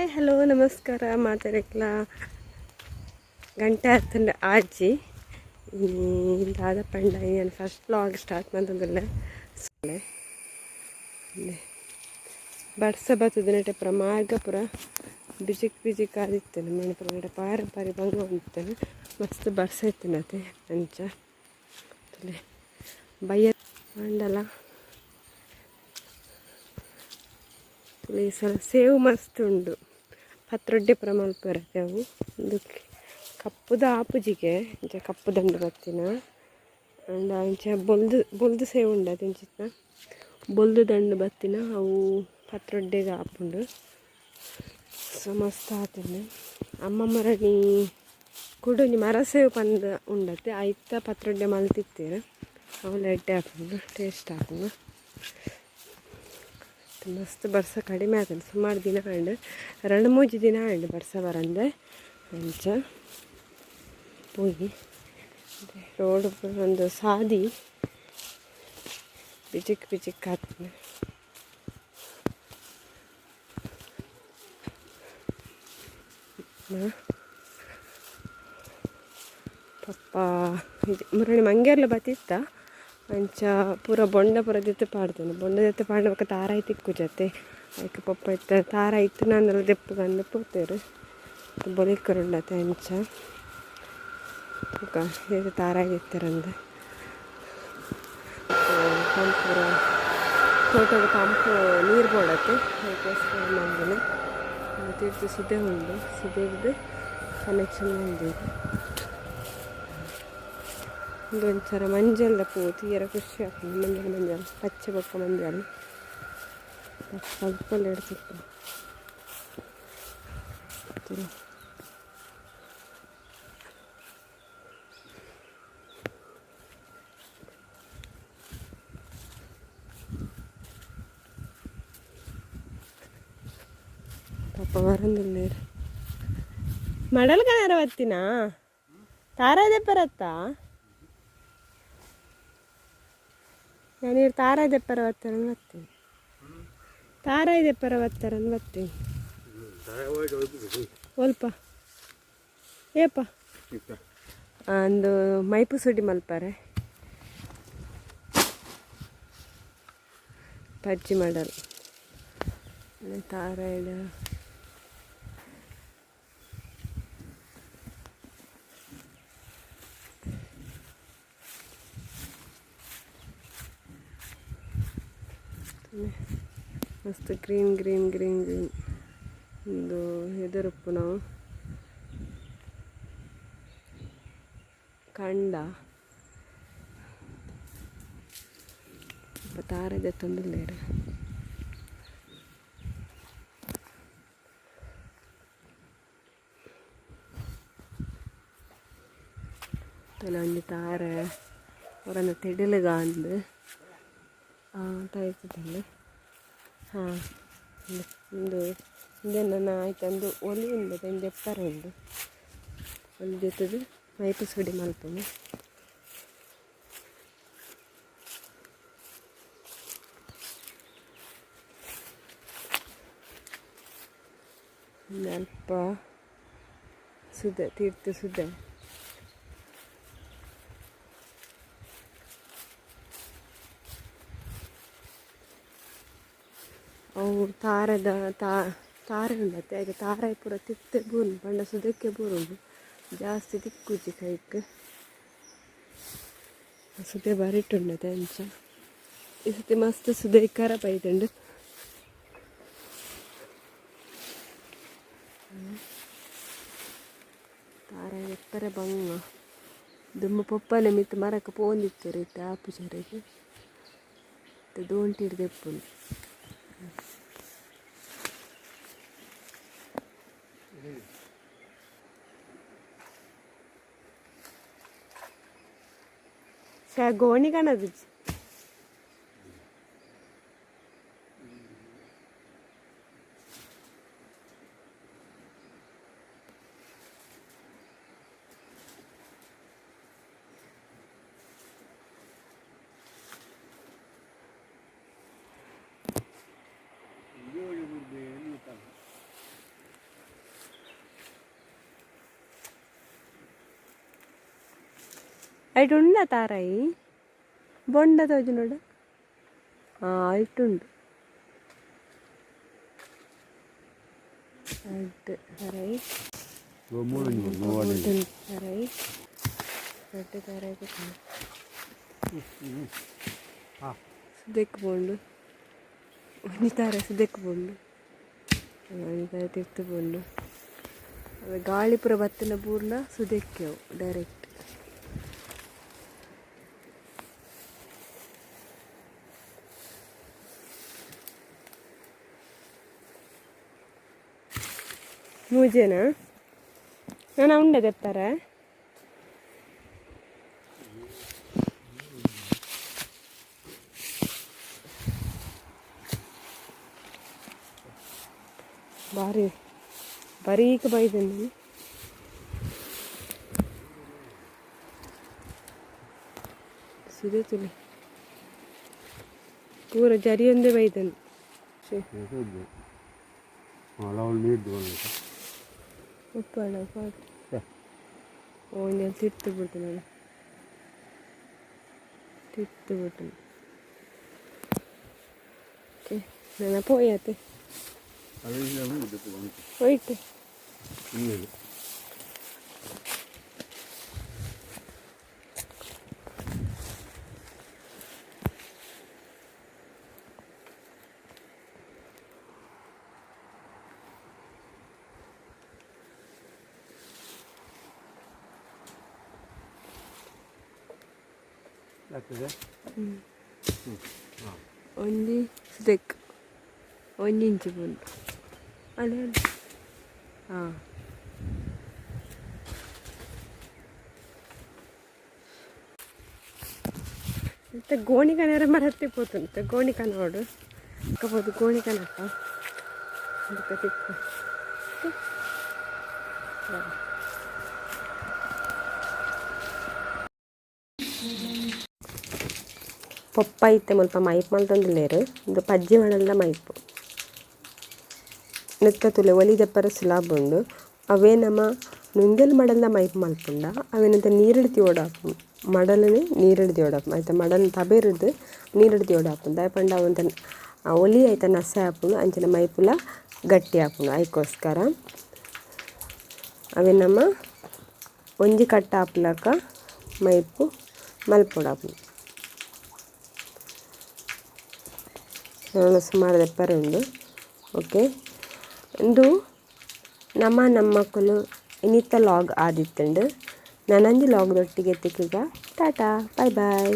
Hi hello ನಮಸ್ಕಾರ, ಮಾತಾಡಕ್ಲ? ಗಂಟೆ ಹತ್ತಂಡ ಆಜಿ ದಾದ ಪಂಡ ಏನು ಫಸ್ಟ್ ಬ್ಲಾಗ್ ಸ್ಟಾರ್ಟ್ ಬರ್ತದೆ ನಟ ಪುರ ಮಾರ್ಗ ಪುರ ಬಿಜಿಕ್ ಬಿಜಿಕ್ ಆದಿತ್ತೇನೆ ಮಣಿಪುರ ಪುರ. ನಟ ಪಾರ ಪಾರಿ ಬಂಗ ಹೊಂದಿತ್ತೇನೆ ಮಸ್ತ್ ಬಡ್ಸ ಇತ್ತೇನತೆ ಅಂಚ. ಬಯ್ಯ ಮಂಡಲ. ಸಲ ಸೇವು ಮಸ್ತ್ ಉಂಡು. ಪತ್ರೊಡ್ಡೆ ಪ್ರಮಾಣ ಬರುತ್ತೆ ಅವು. ಒಂದು ಕಪ್ಪುದ ಆಪುಜಿಗೆ, ಇಂಚ ಕಪ್ಪು ದಂಡು ಬತ್ತಿನ ಅಂಡ ಇಂಚ ಬೊಲ್ದು ಬೊಲ್ದು ಸೇವ್ ಉಂಡು ಇಂಚಿತ್ತ ಬೊಲ್ದು ದಂಡು ಬತ್ತಿನ ಅವು ಪತ್ರೊಡ್ಡೆಗೆ ಆಪುಂಡು. ಸೊ ಮಸ್ತ್ ಅಮ್ಮ ಅಮ್ಮಮ್ಮ ರಡಿ ಕುಡುನಿ ಮರ ಸೇವ್ ಪಂದ ಉಂಡತ್ತೆ. ಐತ ಪತ್ರೊಡ್ಡೆ ಮಲ್ತಿತ್ತೀರ. ಅವು ಲಡ್ಡೆ ಹಾಕೊಂಡು ಟೇಸ್ಟ್ ಹಾಕೊಂಡು ಮಸ್ತ್ ಬರ್ಸ ಕಡಿಮೆ ಆಗಲ್ಲ, ಸುಮಾರು ದಿನ ಹಣ್ಣು ಎರಡು ಮೂಜಿ ದಿನ ಹಣ್ಣು ಬರ್ಸ ಬರಂದೆ. ಅಂಚ ಹೋಗಿ. ರೋಡ್ ಒಂದು ಸಾದಿ. ಬಿಜಿಕ್ ಬಿಜಿಕ್ ಹಾಕ್ತೀನಿ ಪಪ್ಪ, ಇದು ಮುರಳಿ ಮಂಗ್ಯಾರ್ಲ ಬತ್ತಿತ್ತ ಅಂಚ ಪೂರ ಬೊಂಡ ಪೂರ ಜೊತೆ ಪಾಡ್ತಾನೆ. ಬೊಂಡ ಜೊತೆ ಪಾಡ್ಬೇಕು ತಾರ ಐತಿ ಇಕ್ಕು ಜೊತೆ. ಅದಕ್ಕೆ ಪಪ್ಪ ಇತ್ತ, ತಾರ ಇತ್ತು ನಾನು ದೆಪ್ಪು ಕಂಡು ಪೋತೇರು. ಬೊಲಿಕರುಂಡತೆ ಅಂಚ ಇದು ತಾರ ಇತ್ತರಂದ ಪಂಪು ತೋಟದ ಪಂಪು ನೀರು ಬೋಡತ್ತೆ ಅದಕ್ಕೋಸ್ಕರ ಮಂದಿನ ತೀರ್ಥ ಸಿದೆ ಉಂಡು ಸುದೆ ಕನೆಕ್ಷನ್ ಹೊಂದಿದೆ ಇದೊಂಥರ ಮಂಜಲ್ಲ ಪೂ ತೀರ ಖುಷಿ ಆಗ್ತದೆ ಮಂಜಲ್ ಮಂಜಲ್ ಪಚ್ಚೆ ಬೊಕ್ಕ ಮಂಜಲ್ ಸ್ವಲ್ಪ ಎಡ್ತಿತ್ತು ಪಾಪ ಬರಂದಿಲ್ಲ ಮಡಲ್ ಕಣಾರ ಬತ್ತಿನ ತಾರಾದೆ ಬರತ್ತಾ ನಾನು ತಾರ ಇದೆ ಬತ್ತಾರನ್ ಬರ್ತೀನಿ ಇದೆ ಬತ್ತಾರನ್ ಬರ್ತೀನಿ ಸ್ವಲ್ಪ ಏಪ ಒಂದು ಮೈಪು ಸುಡಿ ಮಲ್ಪಾರೆ. ಪಜ್ಜಿ ಮಾಡಲು. ತಾರಾಯ್ಡ ಮಸ್ತ್ ಗ್ರೀನ್ ಗ್ರೀನ್ ಗ್ರೀನ್ ಗ್ರೀನ್. ಒಂದು ಎದುರುಪ್ಪು ನಾವು. ಕಂಡ. ತಾರದೆ ತಂದಿಲ್ಲೇರ ಒಂದು ತಾರ. ಅವರನ್ನು ತೆಡಿಲುಗಾಂದು ತಾಯ್ತದಲ್ಲಿ ಹಾಂ ಒಂದು ಇದನ್ನು ಆಯ್ತು ಒಂದು ಒಲಿ ಉಂಡು ಒಂದು ಎಪ್ಪರ ಉಂಡು ಒಂದು. ಜೊತೆದು ಮೈಪು ಸುಡಿ ಮಾಡ್ತೇನೆ. ಅಲ್ಪ ಸುದೆ ತೀರ್ಥ ಸುದೆ ಅವು ತಾರದ ತಾ ತಾರೆ ಉಂಡತ್ತೆ ಆಗ ತಾರಾಯಿ ಪೂರ ತಿತ್ತೆ ಬೂರು ಪಂಡ ಸುದಕ್ಕೆ ಬೂರುಂಡು ಜಾಸ್ತಿ ತಿಕ್ಕುಜಿ ಕೈಕ್ ಸುದೆ ಬರಿಟ್ಟುಂಡತೆ ಅಂಚ. ಈ ಸತಿ ಮಸ್ತ್ ಸುದೆ ಕರ ಪೈತುಂಡು. ತಾರಾಯಿ ಎತ್ತರ ಬಂಗ ದುಮ್ಮ ಪಪ್ಪನೆ ಮಿತ್ತು ಮರಕ್ಕೆ ಪೋಂದಿತ್ತು ರೀ ಆಪು さあ、ゴーニガナズチ。ತೋಜು ನೋಡ. ಹಾಂ ಐಟುಂಡು. ಐಟ್ ತಾರಾಯಿ. ಉಂಟು ತಾರಾಯಿ. ದೊಡ್ಡ ತಾರಾಯಿ ಸುದೆಕ್ ಬೋಂಡು ಒಂಜಿ ತಾರೆ ಸುದೆಕ್ ಬೋಂಡು ಒಂಜಿ ತಾರೆ ತಿರ್ತು ಬೋಂಡು ಅವೆ ಗಾಳಿ ಪೂರ ಬತ್ತಿನ ಪೂರ್ಲ ಸುದೆಕ್ಕೆವು ಡೈರೆಕ್ಟ್ ಮೂಜೆನಾ ನಾನು ಉಂಡೆ ತೆಪ್ತಾರೆ ಭಾರಿ ಬರೀಕ್ ಬೈದನು ಸುದೆ ತುಳಿ ಪೂರ ಜರಿಯೊಂದೇ ಬೈದನು ಛೆ, ಉಪ್ಪಳ ಪಾಟ್ ಓಂಜಲ್ ತಿರ್ತು ಬಿಟ್ಟು ನಾನು ತಿರ್ತು ಬಿಟ್ಟು ಓಕೆ ನನ್ನ ಒಂಜಿ ಸ್ಟೆಕ್ ಒಂಜಿ ಇಂಚು ಬಂದು ಅದೇ ಹಾಂ ಮತ್ತು ಗೋಣಿಕನ ಮರ ಹತ್ತಿ ಪೋತುಂತೆ ಗೋಣಿಕನ ನೋಡು ಹಾಕಬೋದು ಗೋಣಿಕನ ಹಾಕ ಅದಕ್ಕೆ ತಿಕ್ಕ ಪಪ್ಪ ಐತೆ ಮುಲ್ಪ ಮೈಪ್ ಮಲ್ತೊಂದುಲ್ಲೆರ್ ಇದು ಪಜ್ಜಿ ಮಣಲ್ದ ಮೈಪು. ನೆತ್ತ ತುಲೆ ಒಲಿದೆಪ್ಪರ ಸುಲಾಭ ಉಂಡು. ಅವೇ ನಮ್ಮ ನುಂಗಲ್ ಮಡಲ್ದ ಮೈಪ್ ಮಲ್ಪುಂಡ ಅವೇನಂತ ನೀರಿಡ್ತಿ ಓಡಾಪು ಮಡಲನೆ ನೀರಿಡ್ದಿ ಓಡಾಪು ಆಯ್ತಾ ಮಡಲ್ ತಬೇರಿಡ್ದು ನೀರಿಡ್ದಿ ಓಡಾಪು ದಾಯಪಂಡ ಅವಂತ ಒಲಿ ಆಯ್ತ ನಸೆ ಹಾಪುಂಡು ಅಂಚಿನ ಮೈಪುಲ ಗಟ್ಟಿ ಹಾಪುಂಡು ಅದಕ್ಕೋಸ್ಕರ ಅವೇ ನಮ್ಮ ಒಂಜಿ ಕಟ್ಟ ಹಾಪ್ಲಕ ಮೈಪು ಮಲ್ಪೊಡಾಪುಂಡು ನಾನು ಸುಮಾರು ಉಂಡು. ಓಕೆ ಇಂದು ನಮ್ಮ ನಮ್ಮ ಮಕ್ಕಳು ಇನ್ನಿತ್ತ ಲಾಗ್ ಆದಿತ್ತುಂಡು ಲಾಗ್ ಲಾಗ್ದೊಟ್ಟಿಗೆ ತಿಕ್ಕಿಗ ಟಾಟಾ ಬಾಯ್ ಬಾಯ್